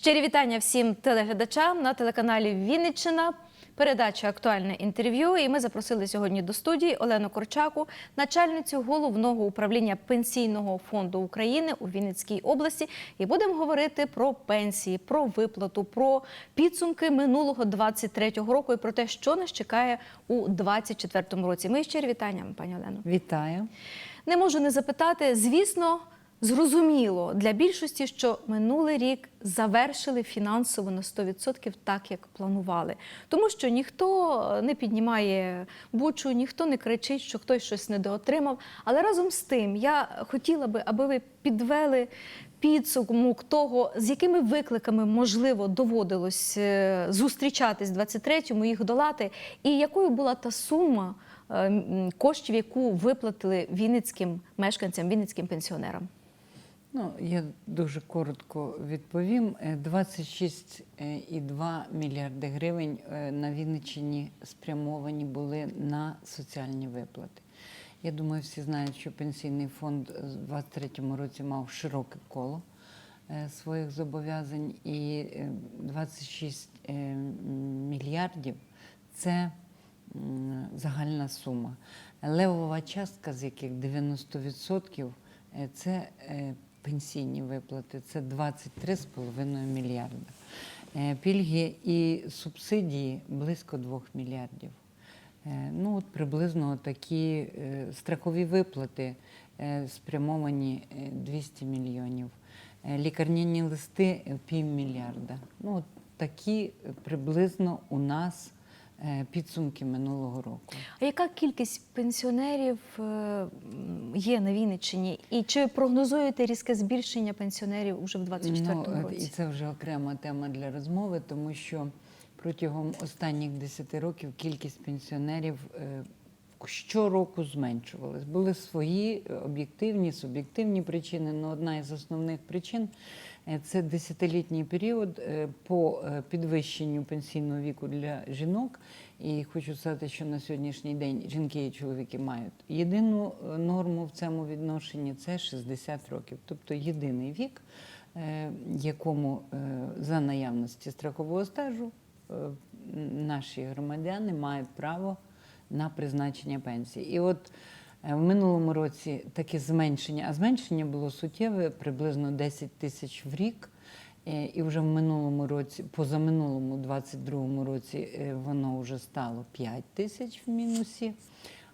Щирі вітання всім телеглядачам на телеканалі Вінниччина. Передача актуальне інтерв'ю. І ми запросили сьогодні до студії Олену Корчаку, начальницю головного управління пенсійного фонду України у Вінницькій області. І будемо говорити про пенсії, про виплату, про підсумки минулого 23-го року і про те, що нас чекає у 24-му році. Ми щирі вітання, пані Олено. Вітаю. Не можу не запитати, звісно, зрозуміло для більшості, що минулий рік завершили фінансово на 100% так, як планували. Тому що ніхто не піднімає бучу, ніхто не кричить, що хтось щось недоотримав. Але разом з тим я хотіла би, аби ви підвели підсумок того, з якими викликами можливо доводилось е, зустрічатись в 23-му, їх долати, і якою була та сума е, коштів, яку виплатили вінницьким мешканцям, вінницьким пенсіонерам. Ну, я дуже коротко відповім. Е, 26,2 мільярди гривень е, на Вінниччині спрямовані були на соціальні виплати. Я думаю, всі знають, що пенсійний фонд у 2023 році мав широке коло е, своїх зобов'язань, і е, 26 е, мільярдів це загальна сума. Левова частка, з яких 90%, е, це е, пенсійні виплати, це 23,5 мільярда. Е, Пільги і субсидії близько 2 мільярдів. Е, Ну, от приблизно такі е, страхові виплати спрямовані е, 200 мільйонів. Лікарняні листи півмільярда. Ну, от такі приблизно у нас підсумки минулого року. А яка кількість пенсіонерів е, є на Вінниччині? І чи прогнозуєте різке збільшення пенсіонерів уже в 24-му Ну, е, І це вже окрема тема для розмови, тому що протягом останніх 10 років кількість пенсіонерів е, щороку зменшувалась. Були свої е, об'єктивні, суб'єктивні причини, але одна із основних причин е, це десятилітній період е, по е, підвищенню пенсійного віку для жінок. І хочу сказати, що на сьогоднішній день жінки і чоловіки мають єдину е, норму в цьому відношенні це 60 років, тобто єдиний вік, е, якому е, за наявності страхового стажу е, наші громадяни мають право на призначення пенсії. І от е, в минулому році таке зменшення, а зменшення було суттєве, приблизно 10 тисяч в рік. Е, І вже в минулому році, позаминулому 22-му році, е, воно вже стало 5 тисяч в мінусі.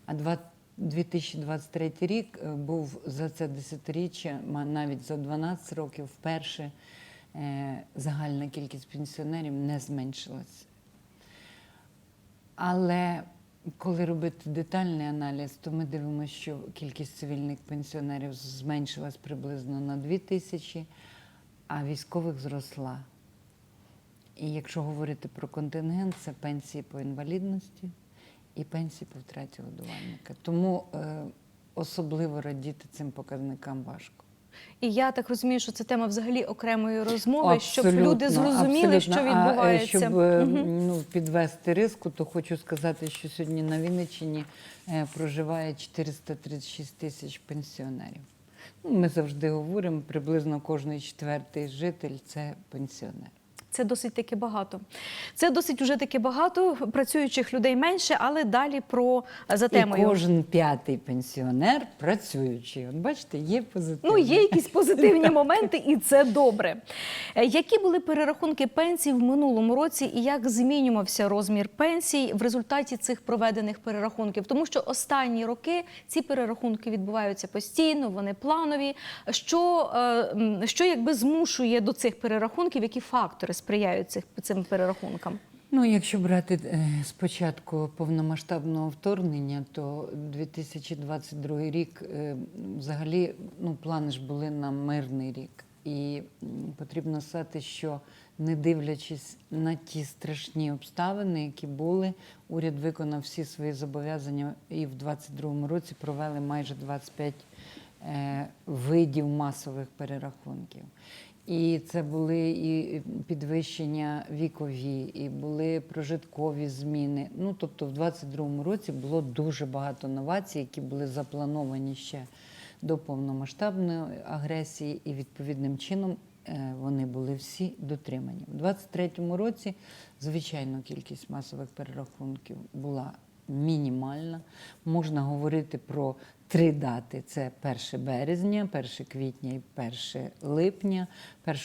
А 2023 рік е, був за це десятиріччя, навіть за 12 років, вперше е, загальна кількість пенсіонерів не зменшилась. Але коли робити детальний аналіз, то ми дивимося, що кількість цивільних пенсіонерів зменшилась приблизно на 2 тисячі, а військових зросла. І якщо говорити про контингент, це пенсії по інвалідності і пенсії по втраті годувальника. Тому е, особливо радіти цим показникам важко. І я так розумію, що це тема взагалі окремої розмови, щоб люди зрозуміли, що відбувається. А, е, відбувається. щоб угу. ну, підвести риску, то хочу сказати, що сьогодні на Вінниччині е, проживає 436 тисяч пенсіонерів. Ну, ми завжди говоримо, приблизно кожний четвертий житель це пенсіонер. Це досить таки багато. Це досить уже таки багато. Працюючих людей менше, але далі про за темою. І кожен п'ятий пенсіонер працюючий. От бачите, є позитив. Ну, є якісь позитивні моменти, і це добре. Е, Які були перерахунки пенсій в минулому році, і як змінювався розмір пенсій в результаті цих проведених перерахунків? Тому що останні роки ці перерахунки відбуваються постійно, вони планові. Що, е, що якби змушує до цих перерахунків, які фактори сприяють цих цим перерахункам? Ну, якщо брати е, з початку повномасштабного вторгнення, то 2022 рік е, взагалі ну, плани ж були на мирний рік. І потрібно сказати, що не дивлячись на ті страшні обставини, які були, уряд виконав всі свої зобов'язання і в 2022 році провели майже 25 е, видів масових перерахунків. І це були і підвищення вікові, і були прожиткові зміни. Ну тобто, в 22-му році було дуже багато новацій, які були заплановані ще до повномасштабної агресії, і відповідним чином е, вони були всі дотримані. У 23-му році, звичайно, кількість масових перерахунків була мінімальна. Можна говорити про три дати: це 1 березня, 1 квітня і 1 липня.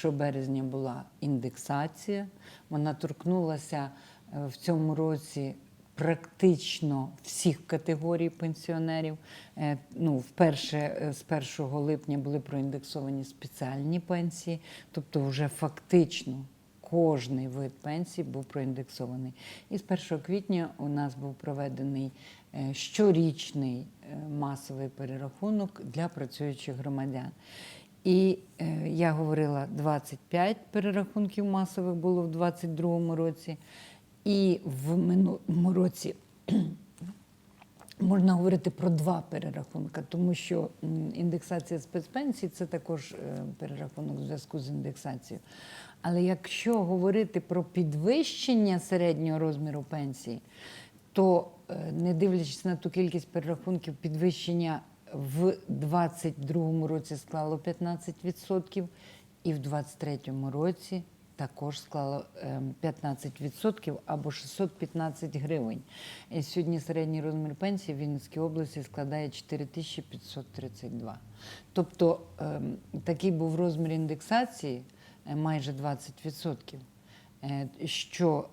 1 березня була індексація. Вона торкнулася е, в цьому році практично всіх категорій пенсіонерів. Е, Ну, вперше е, з 1 липня були проіндексовані спеціальні пенсії, тобто вже фактично кожний вид пенсії був проіндексований. І з 1 квітня у нас був проведений е, щорічний е, масовий перерахунок для працюючих громадян. І е, я говорила, 25 перерахунків масових було в 2022 році, і в минулому році можна говорити про два перерахунки, тому що індексація спецпенсій це також е, перерахунок в зв'язку з індексацією. Але якщо говорити про підвищення середнього розміру пенсії, то е, не дивлячись на ту кількість перерахунків, підвищення в 2022 році склало 15%, і в 2023 році також склало ем, 15% або 615 гривень. І сьогодні середній розмір пенсії в Вінницькій області складає 4532. Тобто ем, такий був розмір індексації е, майже 20%, е, що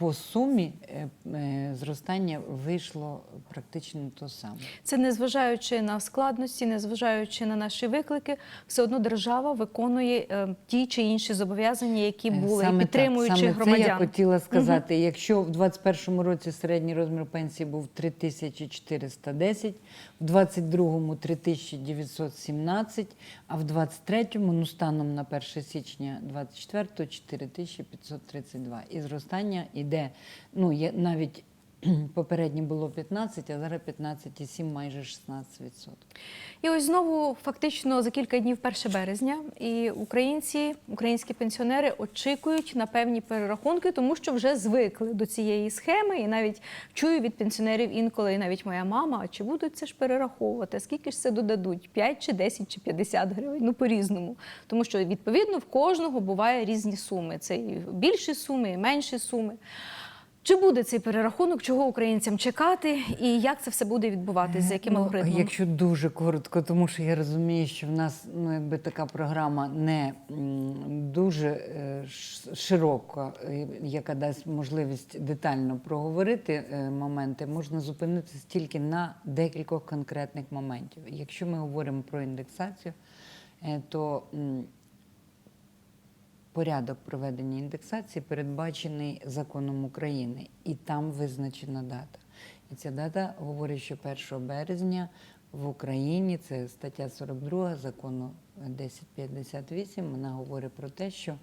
по сумі е, е, зростання вийшло практично то саме. Це незважаючи на складності, незважаючи на наші виклики, все одно держава виконує е, ті чи інші зобов'язання, які були Саме підтримуючи так, саме громадян. Це я хотіла сказати. Якщо в 2021 році середній розмір пенсії був 3410, в 2022 3917, а в 2023, ну станом на 1 січня 2024 4532. І зростання йде, ну є навіть попереднє було 15, а зараз 15,7, майже 16%. І ось знову фактично за кілька днів 1 березня, і українці, українські пенсіонери очікують на певні перерахунки, тому що вже звикли до цієї схеми. І навіть чую від пенсіонерів інколи, і навіть моя мама, а чи будуть це ж перераховувати? Скільки ж це додадуть? 5 чи 10 чи 50 гривень? Ну по-різному. Тому що відповідно в кожного буває різні суми. Це і більші суми, і менші суми. Чи буде цей перерахунок, чого українцям чекати, і як це все буде відбуватися, з яким Ну, алгоритмом? Якщо дуже коротко, тому що я розумію, що в нас ну, якби така програма не дуже е, широка, е, яка дасть можливість детально проговорити е, моменти, можна зупинитися тільки на декількох конкретних моментів. Якщо ми говоримо про індексацію, то порядок проведення індексації передбачений законом України, і там визначена дата. І ця дата говорить, що 1 березня в Україні це стаття 42 закону 1058. Вона говорить про те, що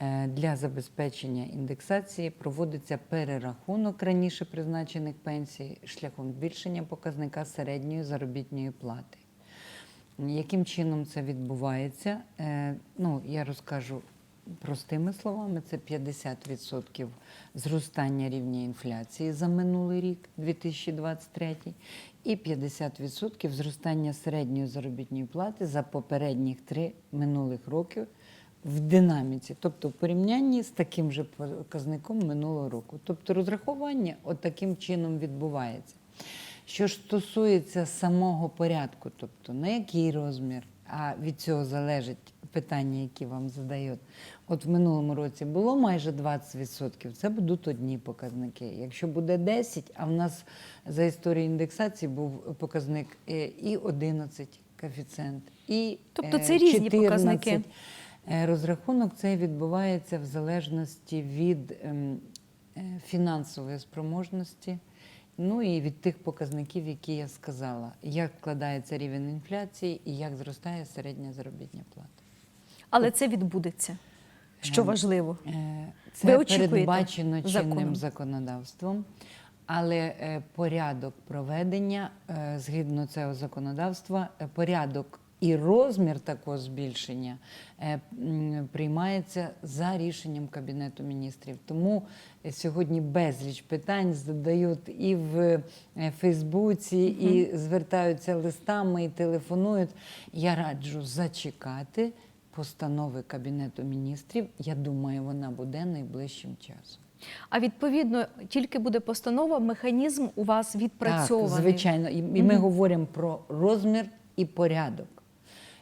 е, для забезпечення індексації проводиться перерахунок раніше призначених пенсій шляхом збільшення показника середньої заробітної плати. Яким чином це відбувається? Е, Ну, я розкажу простими словами: це 50% зростання рівня інфляції за минулий рік, 2023, і 50% зростання середньої заробітної плати за попередніх три минулих років в динаміці, тобто в порівнянні з таким же показником минулого року. Тобто розрахування от таким чином відбувається. Що ж стосується самого порядку, тобто на який розмір, а від цього залежить питання, які вам задають. От в минулому році було майже 20%, це будуть одні показники. Якщо буде 10, а в нас за історію індексації був показник е, і 11 коефіцієнт, і Тобто е, це різні показники. Е, Розрахунок цей відбувається в залежності від ем, фінансової спроможності, ну і від тих показників, які я сказала, як вкладається рівень інфляції і як зростає середня заробітня плата. Але це відбудеться, що Ем, важливо. Е, Ви Це очікуєте передбачено законом? чинним законодавством, але е, порядок проведення е, згідно цього законодавства, е, порядок і розмір такого збільшення е, приймається за рішенням Кабінету міністрів. Тому е, сьогодні безліч питань задають і в е, Фейсбуці, і звертаються листами, і телефонують. Я раджу зачекати постанови Кабінету міністрів. Я думаю, вона буде найближчим часом. А відповідно, тільки буде постанова, механізм у вас відпрацьований. Так, звичайно. І, ми говоримо про розмір і порядок.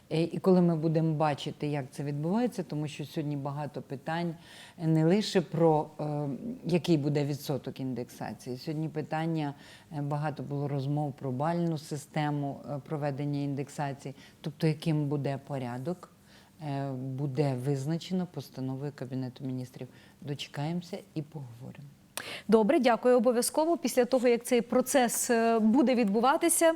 Е, І коли ми будемо бачити, як це відбувається, тому що сьогодні багато питань не лише про е, який буде відсоток індексації. Сьогодні питання е, багато було розмов про бальну систему е, проведення індексації, тобто яким буде порядок, е, буде визначено постановою Кабінету міністрів. Дочекаємося і поговоримо. Добре, дякую. Обов'язково після того, як цей процес е, буде відбуватися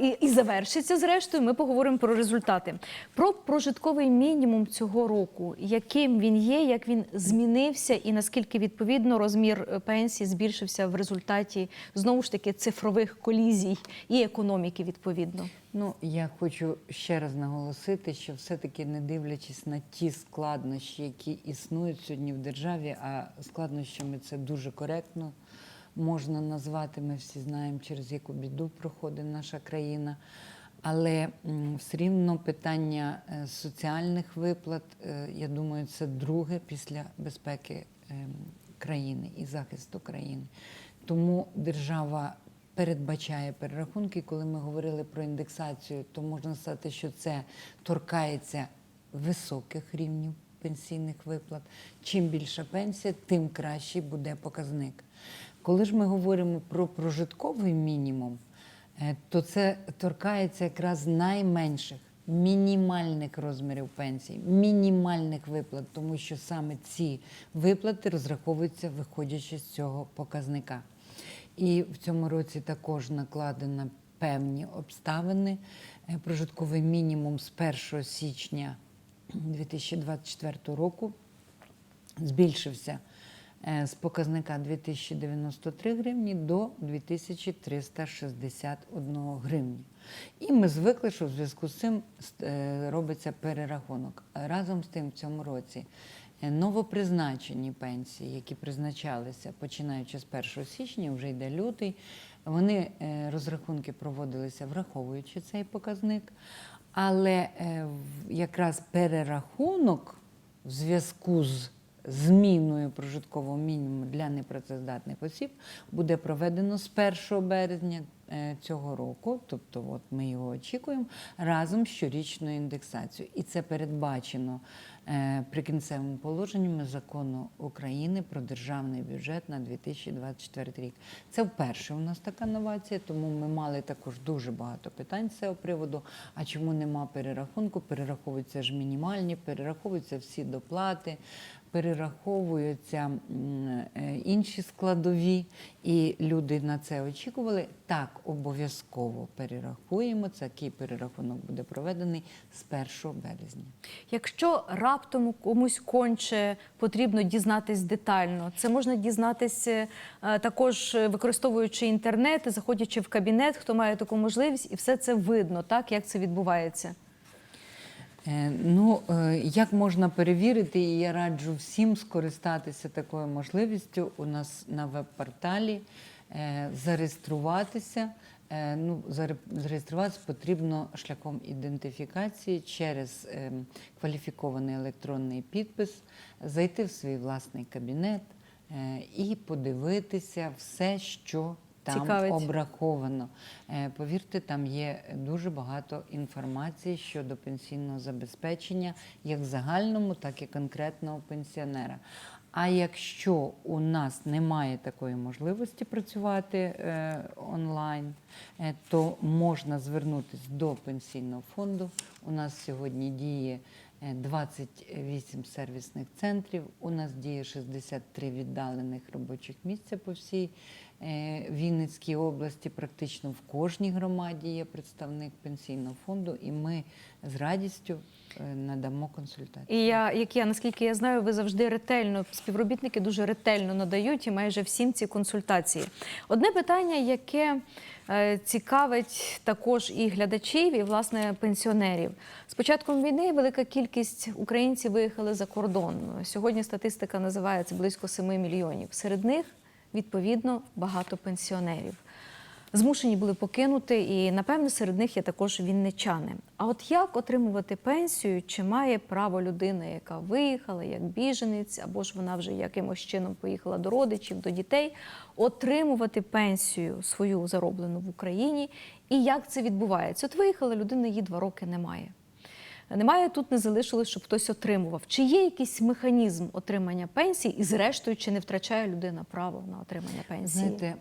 і, і завершиться, зрештою, ми поговоримо про результати. Про прожитковий мінімум цього року, яким він є, як він змінився, і наскільки відповідно розмір е, пенсії збільшився в результаті знову ж таки цифрових колізій і економіки відповідно. Ну, я хочу ще раз наголосити, що все-таки не дивлячись на ті складнощі, які існують сьогодні в державі, а складнощами це дуже коректно можна назвати. Ми всі знаємо, через яку біду проходить наша країна. Але все рівно питання е, соціальних виплат, е, я думаю, це друге після безпеки ем, країни і захисту країни. Тому держава передбачає перерахунки. Коли ми говорили про індексацію, то можна сказати, що це торкається високих рівнів пенсійних виплат. Чим більша пенсія, тим кращий буде показник. Коли ж ми говоримо про прожитковий мінімум, е, то це торкається якраз найменших. Мінімальних розмірів пенсій, мінімальних виплат, тому що саме ці виплати розраховуються виходячи з цього показника. І в цьому році також накладено певні обставини. Е, Прожитковий мінімум з 1 січня 2024 року збільшився е, з показника 2093 гривні до 2361 гривні. І ми звикли, що в зв'язку з цим е, робиться перерахунок. Разом з тим в цьому році новопризначені пенсії, які призначалися починаючи з 1 січня, вже йде лютий, вони е, розрахунки проводилися враховуючи цей показник. Але е, якраз перерахунок в зв'язку з зміною прожиткового мінімуму для непрацездатних осіб буде проведено з 1 березня е, цього року, тобто от ми його очікуємо, разом з щорічною індексацією. І це передбачено е, прикінцевими положеннями закону України про державний бюджет на 2024 рік. Це вперше у нас така новація, тому ми мали також дуже багато питань з цього приводу. А чому нема перерахунку? Перераховуються ж мінімальні, перераховуються всі доплати, перераховуються е, інші складові, і люди на це очікували. Так, обов'язково перерахуємо. Такий перерахунок буде проведений з 1 березня. Якщо раптом комусь конче потрібно дізнатись детально, це можна дізнатися е, також е, використовуючи інтернет, заходячи в кабінет, хто має таку можливість, і все це видно, так як це відбувається. Е, Ну, як можна перевірити, і я раджу всім скористатися такою можливістю у нас на веб-порталі, зареєструватися. Е, Ну, зареєструватися потрібно шляхом ідентифікації через е, кваліфікований електронний підпис, зайти в свій власний кабінет е, і подивитися все, що там Цікавить. обраховано. Е, Повірте, там є дуже багато інформації щодо пенсійного забезпечення, як загальному, так і конкретного пенсіонера. А якщо у нас немає такої можливості працювати е, онлайн, е, то можна звернутися до пенсійного фонду. У нас сьогодні діє е, 28 сервісних центрів. У нас діє 63 віддалених робочих місця по всій е, Вінницькій області. Практично в кожній громаді є представник пенсійного фонду, і ми з радістю е, надамо консультацію. І я, як я, наскільки я знаю, ви завжди ретельно, співробітники дуже ретельно надають і майже всім ці консультації. Одне питання, яке е, цікавить також і глядачів, і власне пенсіонерів. З початком війни велика кількість українців виїхали за кордон. Сьогодні статистика називається близько 7 мільйонів. Серед них відповідно багато пенсіонерів. змушені були покинути, і напевно серед них є також вінничани. А от як отримувати пенсію? Чи має право людина, яка виїхала як біженець, або ж вона вже якимось чином поїхала до родичів, до дітей, отримувати пенсію свою зароблену в Україні? І як це відбувається? От виїхала людина, її два роки немає. Немає тут не залишилось, щоб хтось отримував. Чи є якийсь механізм отримання пенсії, і зрештою, чи не втрачає людина право на отримання пенсії? Знаєте,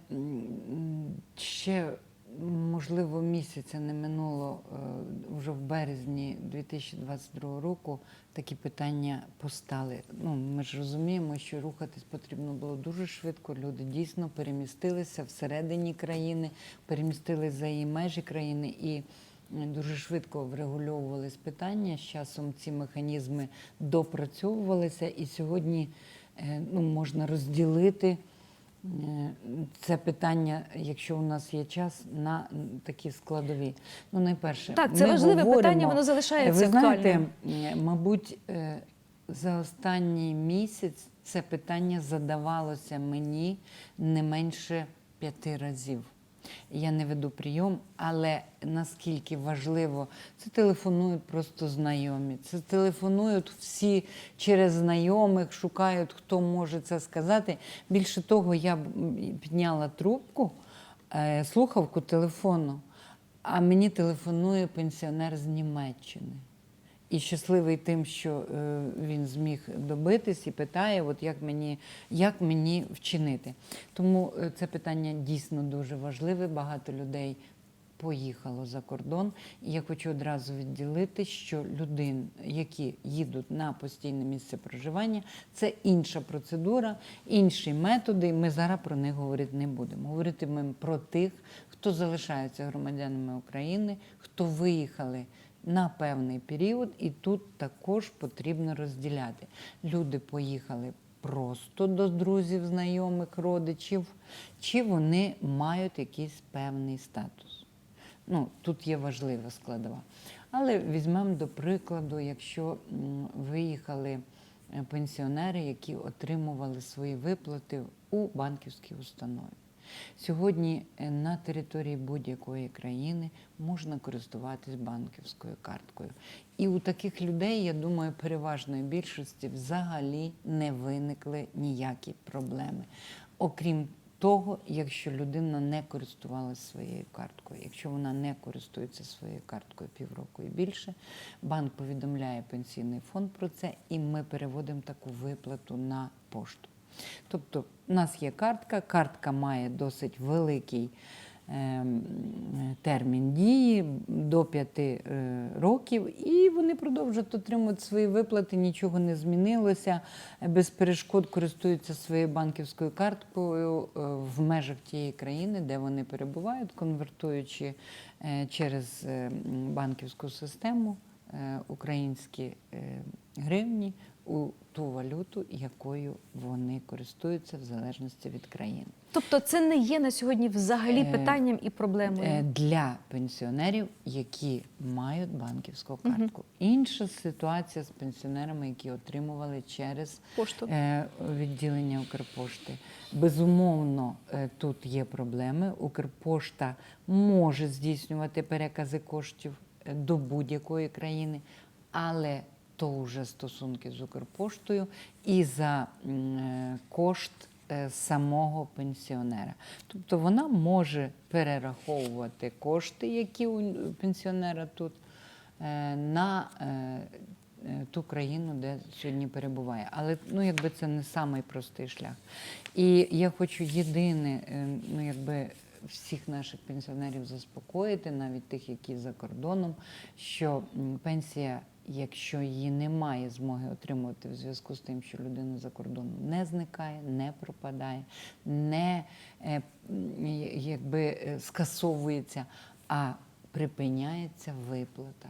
ще можливо місяця не минуло е, вже в березні 2022 року. Такі питання постали. Ну ми ж розуміємо, що рухатись потрібно було дуже швидко. Люди дійсно перемістилися всередині країни, перемістились за її межі країни і. Дуже швидко врегульовувались питання. З часом ці механізми допрацьовувалися, і сьогодні е, ну, можна розділити е, це питання, якщо у нас є час, на такі складові. Ну, найперше, Так, це ми важливе говоримо- питання, воно залишається Ви знаєте, актуальним. мабуть, е, за останній місяць це питання задавалося мені не менше п'яти разів. Я не веду прийом, але наскільки важливо, це телефонують просто знайомі. Це телефонують всі через знайомих, шукають, хто може це сказати. Більше того, я підняла трубку, е, слухавку телефону, а мені телефонує пенсіонер з Німеччини. І щасливий тим, що е, він зміг добитись і питає, от як мені, як мені вчинити. Тому е, це питання дійсно дуже важливе. Багато людей поїхало за кордон. І я хочу одразу відділити, що людин, які їдуть на постійне місце проживання, це інша процедура, інші методи. Ми зараз про них говорити не будемо. Говорити ми про тих, хто залишаються громадянами України, хто виїхали на певний період, і тут також потрібно розділяти. Люди поїхали просто до друзів, знайомих, родичів, чи вони мають якийсь певний статус. Ну, тут є важлива складова. Але візьмемо до прикладу, якщо виїхали е, пенсіонери, які отримували свої виплати у банківській установі. Сьогодні е, на території будь-якої країни можна користуватись банківською карткою. І у таких людей, я думаю, переважної більшості взагалі не виникли ніякі проблеми. Окрім того, якщо людина не користувалася своєю карткою, якщо вона не користується своєю карткою півроку і більше, банк повідомляє пенсійний фонд про це, і ми переводимо таку виплату на пошту. Тобто, у нас є картка, картка має досить великий ем, термін дії до 5 е, років, і вони продовжують отримувати свої виплати, нічого не змінилося. Без перешкод користуються своєю банківською карткою е, в межах тієї країни, де вони перебувають, конвертуючи е, через е, банківську систему українські гривні у ту валюту, якою вони користуються в залежності від країни. Тобто, це не є на сьогодні взагалі Е, питанням і проблемою. Е, Для пенсіонерів, які мають банківську картку. Інша ситуація з пенсіонерами, які отримували через Пошту. е, відділення Укрпошти. Безумовно, тут є проблеми. Укрпошта може здійснювати перекази коштів до будь-якої країни, але то вже стосунки з Укрпоштою і за е, кошт е, самого пенсіонера. Тобто вона може перераховувати кошти, які у пенсіонера тут, е, на е, е, ту країну, де сьогодні перебуває. Але ну, якби це не самий простий шлях. І я хочу єдине, е, ну якби. Всіх наших пенсіонерів заспокоїти, навіть тих, які за кордоном, що пенсія, якщо її немає змоги отримувати в зв'язку з тим, що людина за кордоном не зникає, не пропадає, не е, якби е, скасовується, а припиняється виплата.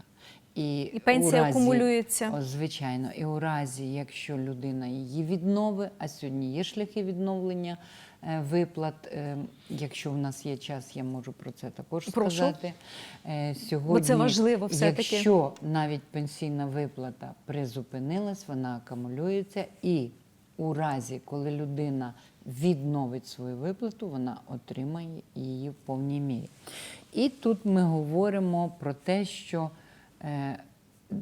І, І пенсія разі- акумулюється. О, Звичайно, і у разі, якщо людина її відновить, а сьогодні є шляхи відновлення виплат. е, Якщо в нас є час, я можу про це також Прошу. сказати. Е, Сьогодні, важливо все-таки. Якщо навіть пенсійна виплата призупинилась, вона акумулюється і у разі, коли людина відновить свою виплату, вона отримає її в повній мірі. І тут ми говоримо про те, що, е,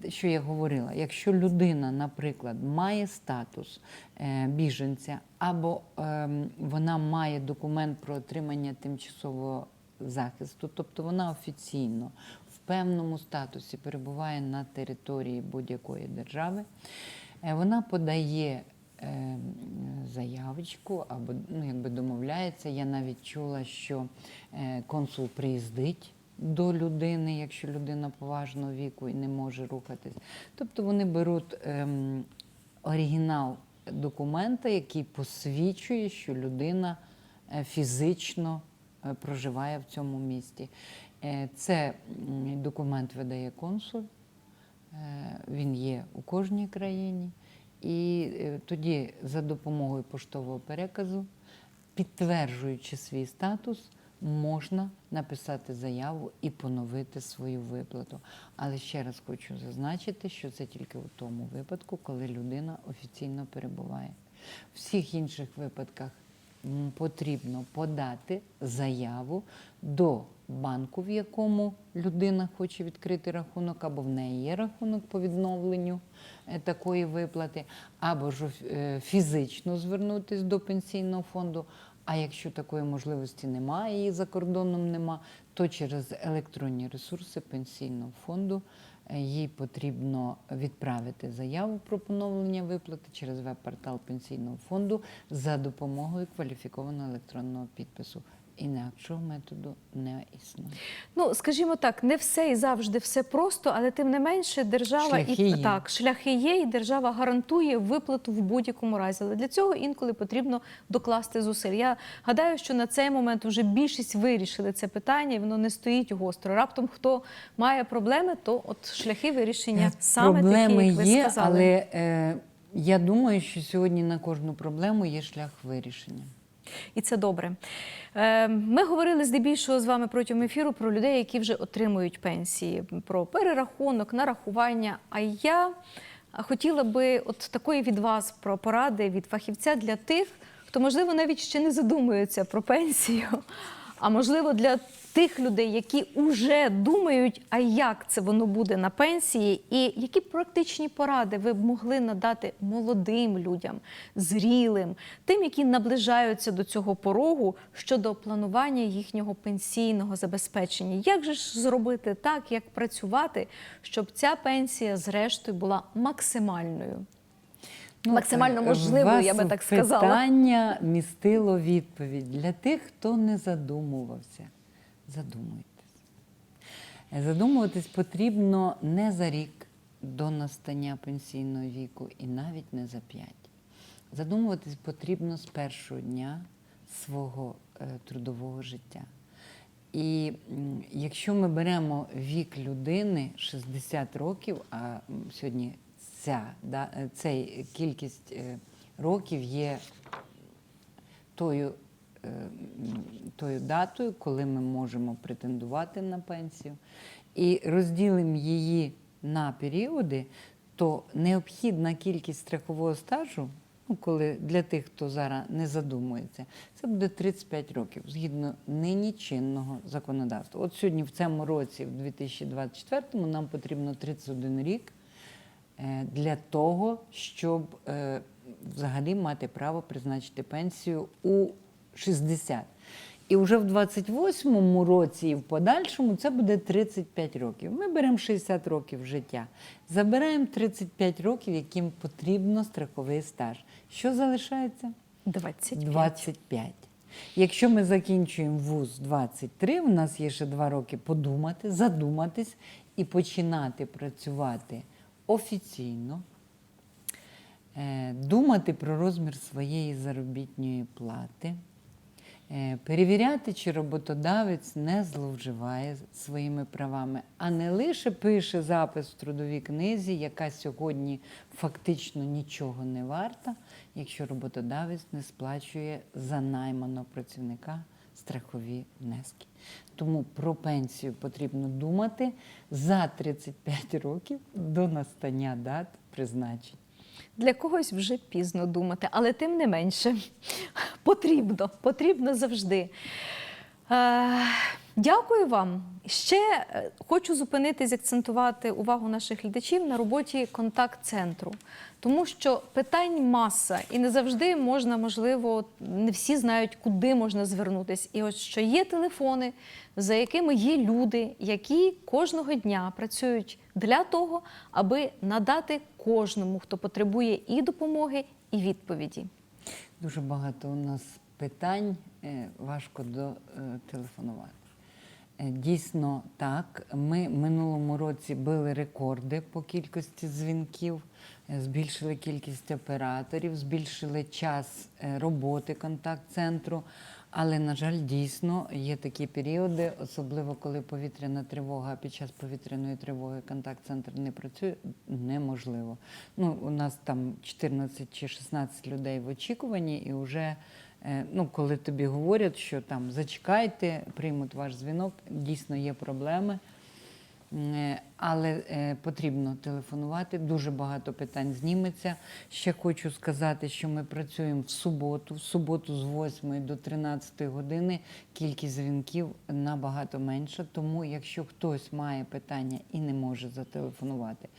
що я говорила, якщо людина, наприклад, має статус е, біженця, або ем, вона має документ про отримання тимчасового захисту, тобто вона офіційно в певному статусі перебуває на території будь-якої держави, е, вона подає е, заявочку або ну, якби домовляється. Я навіть чула, що е, консул приїздить до людини, якщо людина поважного віку і не може рухатись. Тобто вони беруть ем, оригінал документа, який посвідчує, що людина е, фізично е, проживає в цьому місті. Е, Це документ видає консул. Е, Він є у кожній країні. І тоді за допомогою поштового переказу, підтверджуючи свій статус, можна написати заяву і поновити свою виплату. Але ще раз хочу зазначити, що це тільки у тому випадку, коли людина офіційно перебуває. В всіх інших випадках потрібно подати заяву до банку, в якому людина хоче відкрити рахунок, або в неї є рахунок по відновленню е, такої виплати, або ж е, фізично звернутися до пенсійного фонду. А якщо такої можливості немає і за кордоном нема, то через електронні ресурси пенсійного фонду е, їй потрібно відправити заяву про поновлення виплати через веб-портал пенсійного фонду за допомогою кваліфікованого електронного підпису. Інакшого методу не існує. Ну, скажімо так, не все і завжди все просто, але тим не менше держава Шляхи і є. так, шляхи є, і держава гарантує виплату в будь-якому разі. Але для цього інколи потрібно докласти зусиль. Я гадаю, що на цей момент вже більшість вирішили це питання, і воно не стоїть гостро. Раптом хто має проблеми, то от шляхи вирішення саме Проблеми такі, як ви є, сказали. але е, я думаю, що сьогодні на кожну проблему є шлях вирішення. І це добре. Е, Ми говорили здебільшого з вами протягом ефіру про людей, які вже отримують пенсії, про перерахунок, нарахування. А я хотіла би от такої від вас про поради від фахівця для тих, хто, можливо, навіть ще не задумується про пенсію, а можливо, для тих людей, які вже думають, а як це воно буде на пенсії, і які практичні поради ви б могли надати молодим людям, зрілим, тим, які наближаються до цього порогу щодо планування їхнього пенсійного забезпечення. Як же ж зробити так, як працювати, щоб ця пенсія, зрештою, була максимальною? Максимально е, можливою, я би так сказала. Питання містило відповідь для тих, хто не задумувався. Задумуйтесь. Задумуватись потрібно не за рік до настання пенсійного віку і навіть не за п'ять. Задумуватись потрібно з першого дня свого е, трудового життя. І якщо ми беремо вік людини 60 років, а сьогодні ця, да, цей кількість е, років є тою, тою датою, коли ми можемо претендувати на пенсію, і розділимо її на періоди, то необхідна кількість страхового стажу, ну, коли для тих, хто зараз не задумується, це буде 35 років згідно нині чинного законодавства. От сьогодні, в цьому році, в 2024, нам потрібно 31 рік е, для того, щоб е, взагалі мати право призначити пенсію у 60. І вже в 28-му році і в подальшому це буде 35 років. Ми беремо 60 років життя, забираємо 35 років, яким потрібно страховий стаж. Що залишається? 25. 25. Якщо ми закінчуємо вуз 23, у нас є ще два роки подумати, задуматись і починати працювати офіційно, е, думати про розмір своєї заробітної плати, перевіряти, чи роботодавець не зловживає своїми правами, а не лише пише запис в трудовій книзі, яка сьогодні фактично нічого не варта, якщо роботодавець не сплачує за найманого працівника страхові внески. Тому про пенсію потрібно думати за 35 років до настання дат призначень. Для когось вже пізно думати, але тим не менше потрібно, потрібно завжди. Е, Дякую вам. Ще е, хочу зупинитись, акцентувати увагу наших глядачів на роботі контакт-центру, тому що питань маса, і не завжди можна, можливо, не всі знають, куди можна звернутися. І от що є телефони, за якими є люди, які кожного дня працюють для того, аби надати кожному, хто потребує і допомоги, і відповіді. Дуже багато у нас питань, е, важко до е, Дійсно так. Ми минулому році били рекорди по кількості дзвінків, е, збільшили кількість операторів, збільшили час роботи контакт-центру. Але, на жаль, дійсно є такі періоди, особливо коли повітряна тривога, під час повітряної тривоги контакт-центр не працює, неможливо. Ну, у нас там 14 чи 16 людей в очікуванні, і вже ну, коли тобі говорять, що там зачекайте, приймуть ваш дзвінок, дійсно є проблеми. Е, Але е, потрібно телефонувати, дуже багато питань зніметься. Ще хочу сказати, що ми працюємо в суботу, в суботу з 8 до 13 години кількість дзвінків набагато менша. Тому, якщо хтось має питання і не може зателефонувати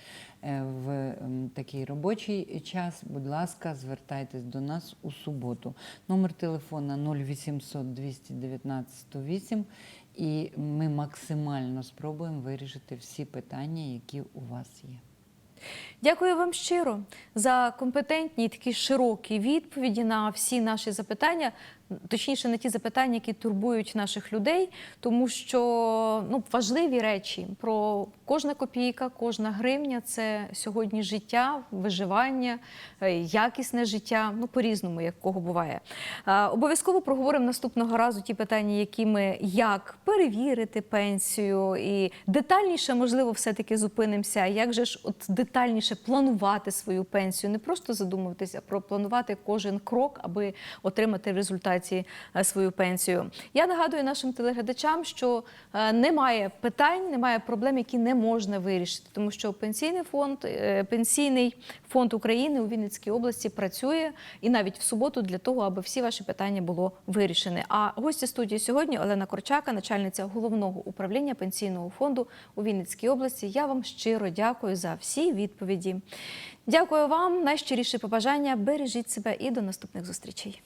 е, в такий робочий час, будь ласка, звертайтесь до нас у суботу. Номер телефона 0800 219 108 і ми максимально спробуємо вирішити всі питання, які у вас є. Дякую вам щиро за компетентні такі широкі відповіді на всі наші запитання, точніше на ті запитання, які турбують наших людей, тому що ну, важливі речі про кожна копійка, кожна гривня це сьогодні життя, виживання, е, якісне життя, ну по-різному, як кого буває. Е, Обов'язково проговоримо наступного разу ті питання, які ми як перевірити пенсію, і детальніше, можливо, все-таки зупинимося. Як же ж от детальніше планувати свою пенсію, не просто задумуватися, а про планувати кожен крок, аби отримати в результаті е, свою пенсію. Я нагадую нашим телеглядачам, що е, немає питань, немає проблем, які не можна вирішити, тому що пенсійний фонд, е, пенсійний фонд України у Вінницькій області працює і навіть в суботу для того, аби всі ваші питання було вирішені. А гості студії сьогодні Олена Корчака, начальниця головного управління пенсійного фонду у Вінницькій області. Я вам щиро дякую за всі відповіді. Дякую вам. Найщиріші побажання. Бережіть себе і до наступних зустрічей.